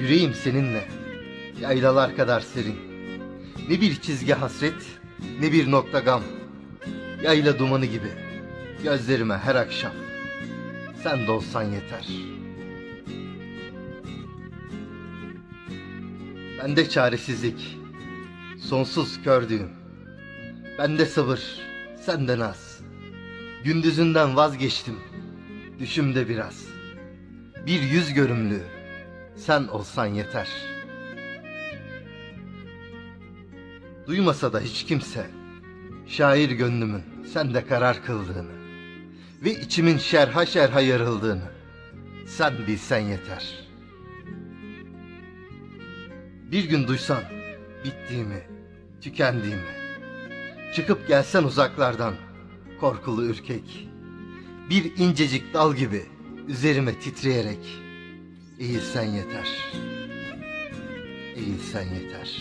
Yüreğim seninle, yaylalar kadar serin. Ne bir çizgi hasret, ne bir nokta gam. Yayla dumanı gibi, gözlerime her akşam. Sen de olsan yeter. Bende çaresizlik, sonsuz kördüğüm. Bende sabır, sende naz. Gündüzünden vazgeçtim, düşümde biraz. Bir yüz görümlü, sen olsan yeter. Duymasa da hiç kimse, şair gönlümün sende karar kıldığını ve içimin şerha şerha yarıldığını sen bilsen yeter. Bir gün duysan bittiğimi, tükendiğimi, çıkıp gelsen uzaklardan korkulu ürkek, bir incecik dal gibi üzerime titreyerek eğilsen yeter, eğilsen yeter.